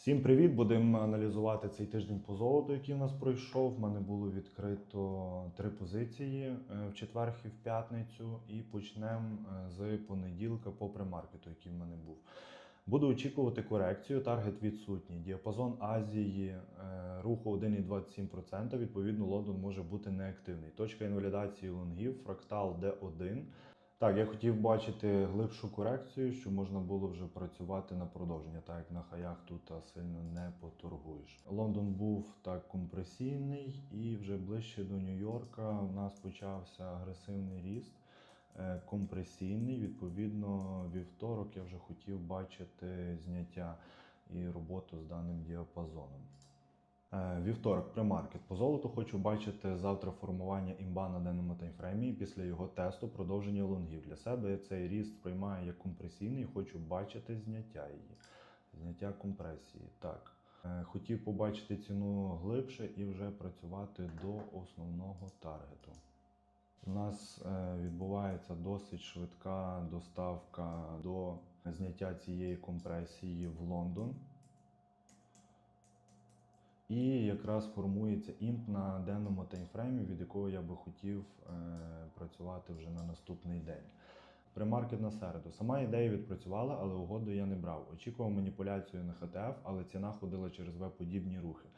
Всім привіт! Будемо аналізувати цей тиждень по золоту, який у нас пройшов. В мене було відкрито три позиції е, в четвер і в п'ятницю. І почнемо е, з понеділка по премаркету, який в мене був. Буду очікувати корекцію. Таргет відсутній. Діапазон Азії е, руху 1,27%. Відповідно, Лондон може бути неактивний. Точка інвалідації лонгів, фрактал D1. Так, я хотів бачити глибшу корекцію, щоб можна було вже працювати на продовження, так як на хаях тут сильно не поторгуєш. Лондон був так компресійний, і вже ближче до Нью-Йорка у нас почався агресивний ріст. е, Компресійний, відповідно, вівторок я вже хотів бачити зняття і роботу з даним діапазоном. Е, Вівторок, премаркет. По золоту хочу бачити завтра формування імба на денному таймфреймі після його тесту продовження лонгів. Для себе цей ріст сприймаю як компресійний, хочу бачити зняття її. Зняття компресії. Так. Е, Хотів побачити ціну глибше і вже працювати до основного таргету. У нас е, відбувається досить швидка доставка до зняття цієї компресії в Лондон. І якраз формується імп на денному таймфреймі, від якого я би хотів е, працювати вже на наступний день. Премаркет на середу. Сама ідея відпрацювала, але угоду я не брав. Очікував маніпуляцію на ХТФ, але ціна ходила через В-подібні рухи.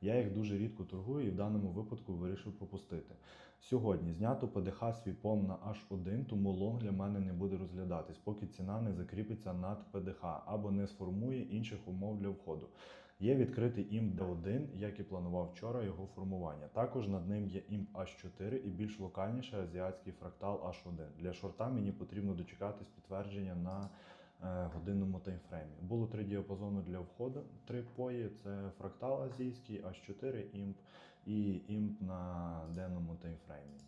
Я їх дуже рідко торгую і в даному випадку вирішив пропустити. Сьогодні знято ПДХ свіпом на H1, тому лонг для мене не буде розглядатись, поки ціна не закріпиться над ПДХ або не сформує інших умов для входу. Є відкритий імп D1, як і планував вчора його формування. Також над ним є імп H4 і більш локальніше азіатський фрактал H1. Для шорта мені потрібно дочекатись підтвердження на е, годинному таймфреймі. Було три діапазони для входу, три пої: це фрактал азійський, H4 імп і імп на денному таймфреймі.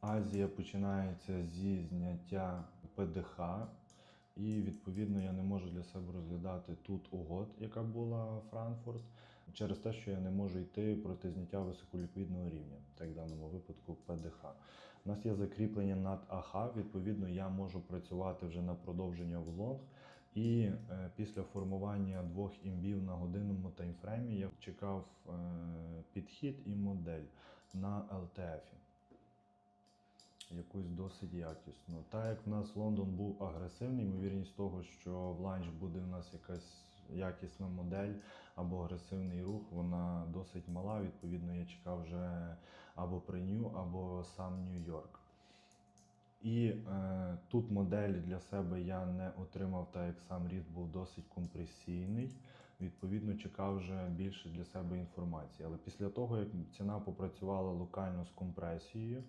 Азія починається зі зняття ПДХ, і відповідно я не можу для себе розглядати тут угод, яка була Франкфурт, через те, що я не можу йти проти зняття високоліквідного рівня, так в даному випадку ПДХ. У нас є закріплення над АХ, відповідно, я можу працювати вже на продовження в лонг. І е, після формування двох імбів на годинному таймфреймі я чекав е, підхід і модель на LTF якусь досить якісну. Так як в нас Лондон був агресивний, ймовірність того, що в ланч буде в нас якась якісна модель або агресивний рух, вона досить мала. Відповідно, я чекав вже або преню, або сам Нью-Йорк. І е, тут модель для себе я не отримав, так як сам ріст був досить компресійний. Відповідно, чекав вже більше для себе інформації. Але після того, як ціна попрацювала локально з компресією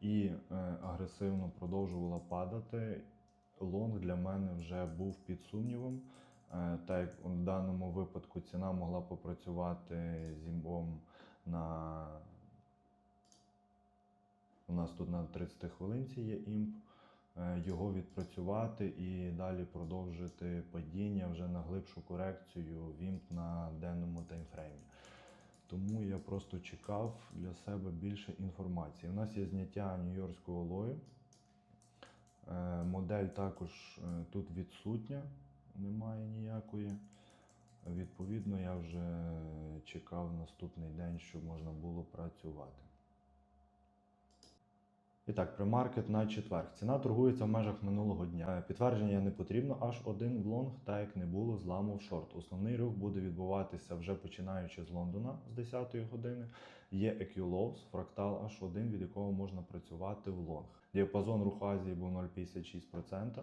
і е, агресивно продовжувала падати, лонг для мене вже був під сумнівом. Е, так як в даному випадку ціна могла попрацювати з імбом на у нас тут на 30 хвилинці є імп. Е, Його відпрацювати і далі продовжити падіння вже на глибшу корекцію в імп на денному таймфреймі. Тому я просто чекав для себе більше інформації. У нас є зняття нью-йоркського лою. Е, Модель також е, тут відсутня, немає ніякої. Відповідно, я вже чекав наступний день, щоб можна було працювати. І так, премаркет на четвер. Ціна торгується в межах минулого дня. Е, Підтвердження не потрібно аж один в лонг, так як не було зламу в шорт. Основний рух буде відбуватися вже починаючи з Лондона з 10 години. Є EQ Lows, фрактал H1, від якого можна працювати в лонг. Діапазон руху Азії був 0,56%.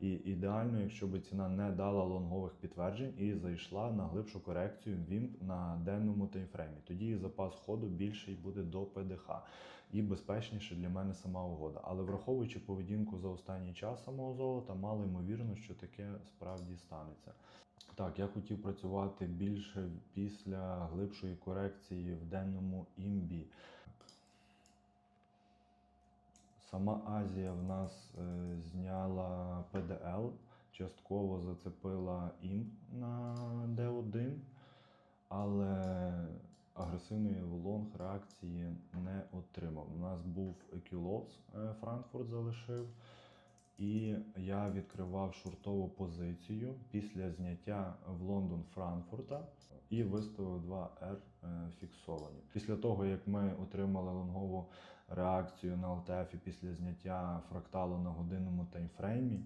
І ідеально, якщо б ціна не дала лонгових підтверджень і зайшла на глибшу корекцію вімп на денному таймфреймі. Тоді запас ходу більший буде до ПДХ і безпечніше для мене сама угода. Але враховуючи поведінку за останній час самого золота, мало ймовірно, що таке справді станеться. Так, я хотів працювати більше після глибшої корекції в денному імбі. Сама Азія в нас е, зняла PDL, частково зацепила імп на D1, але агресивної лонг реакції не отримав. У нас був Екюлос, Франкфурт залишив. І я відкривав шортову позицію після зняття в Лондон Франкфурта і виставив 2 R е, фіксовані. Після того, як ми отримали лонгову реакцію на LTF після зняття фракталу на годинному таймфреймі,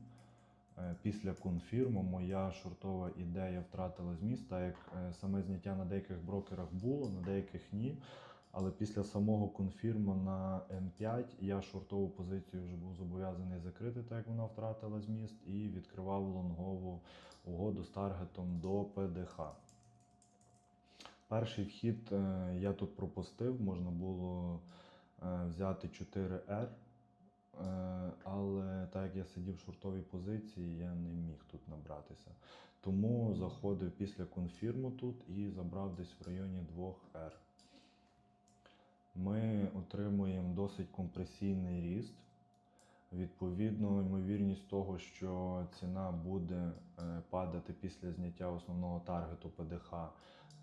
е, після конфірму моя шортова ідея втратила зміст, так як е, саме зняття на деяких брокерах було, на деяких ні. Але після самого конфірму на М5 я шортову позицію вже був зобов'язаний закрити, так як вона втратила зміст, і відкривав лонгову угоду з таргетом до ПДХ. Перший вхід е, я тут пропустив, можна було взяти 4R, е, але так як я сидів в шортовій позиції, я не міг тут набратися. Тому заходив після конфірму тут і забрав десь в районі 2R. Ми отримуємо досить компресійний ріст. Відповідно, ймовірність того, що ціна буде е, падати після зняття основного таргету ПДХ,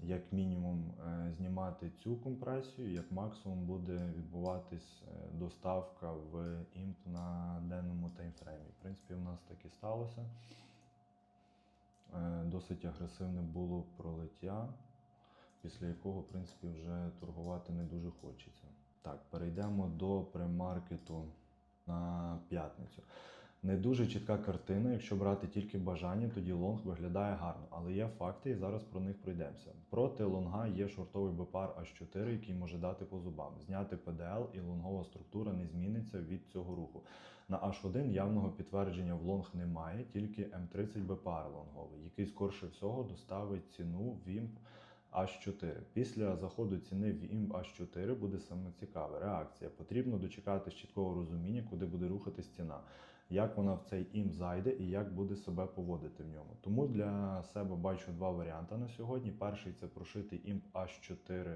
як мінімум е, знімати цю компресію, як максимум буде відбуватись е, доставка в імп на денному таймфреймі. В принципі, в нас так і сталося. Е, Досить агресивне було пролиття, після якого, в принципі, вже торгувати не дуже хочеться. Так, перейдемо до премаркету на п'ятницю. Не дуже чітка картина. Якщо брати тільки бажання, тоді лонг виглядає гарно. Але є факти, і зараз про них пройдемося. Проти лонга є шортовий бепар H4, який може дати по зубам. Зняти ПДЛ і лонгова структура не зміниться від цього руху. На H1 явного підтвердження в лонг немає, тільки М30 бепар лонговий, який скорше всього доставить ціну в імп H4. Після заходу ціни в імп H4 буде саме цікаве. Реакція. Потрібно дочекатись чіткого розуміння, куди буде рухатись ціна, як вона в цей імп зайде і як буде себе поводити в ньому. Тому для себе бачу два варіанти на сьогодні. Перший це прошити імп H4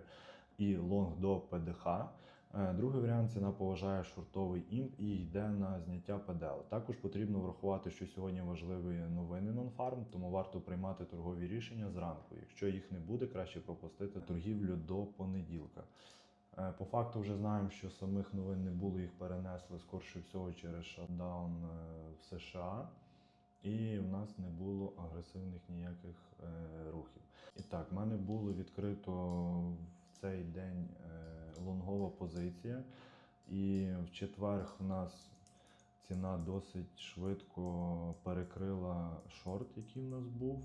і лонг до ПДХ. Е, Другий варіант ціна поважає шортовий імп і йде на зняття ПДЛ. Також потрібно врахувати, що сьогодні важливі новини нонфарм, тому варто приймати торгові рішення зранку. Якщо їх не буде, краще пропустити торгівлю до понеділка. Е, По факту вже знаємо, що самих новин не було, їх перенесли скорше всього через шатдаун е, в США. І в нас не було агресивних ніяких е, рухів. І так, в мене було відкрито в цей день е, лонгова позиція, і в четвер в нас ціна досить швидко перекрила шорт, який в нас був.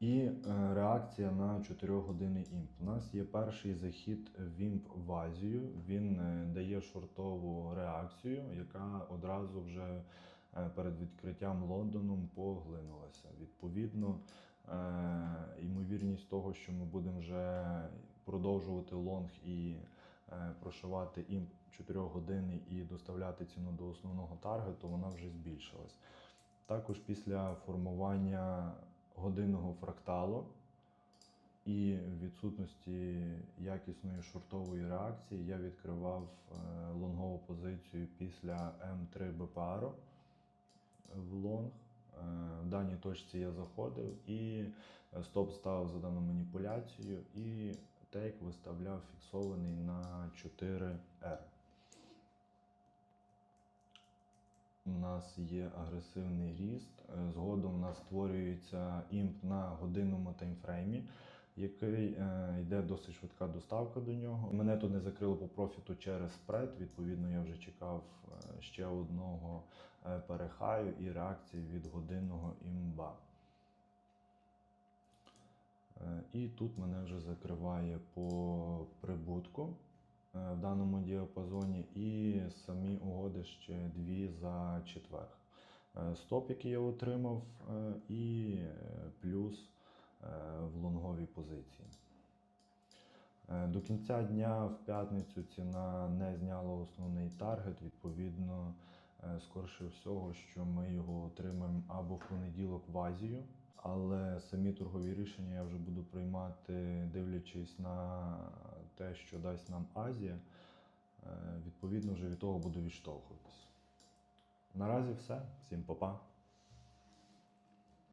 І е, реакція на 4 години імп. У нас є перший захід в імп в Азію. Він е, дає шортову реакцію, яка одразу вже е, перед відкриттям Лондоном поглинулася. Відповідно, ймовірність того, що ми будемо вже продовжувати лонг і прошивати імп 4 години і доставляти ціну до основного таргету, вона вже збільшилась. Також після формування годинного фракталу і відсутності якісної шортової реакції я відкривав е, лонгову позицію після М3 БПР в лонг. Е, В даній точці я заходив і е, стоп став за дану маніпуляцію, і тейк виставляв фіксований на 4R. У нас є агресивний ріст. Е, Згодом у нас створюється імп на годинному таймфреймі, який е, йде досить швидка доставка до нього. Мене тут не закрило по профіту через спред. Відповідно, я вже чекав е, ще одного перехаю і реакції від годинного імба. І тут мене вже закриває по прибутку в даному діапазоні, і самі угоди ще дві за четвер. Е, Стоп, який я отримав, е, і е, плюс в лонговій позиції. До кінця дня в п'ятницю ціна не зняла основний таргет. Відповідно, скорше всього, що ми його отримаємо або в понеділок в Азію, але самі торгові рішення я вже буду приймати, дивлячись на те, що дасть нам Азія. Е, Відповідно, вже від того буду відштовхуватись. Наразі все. Всім па-па.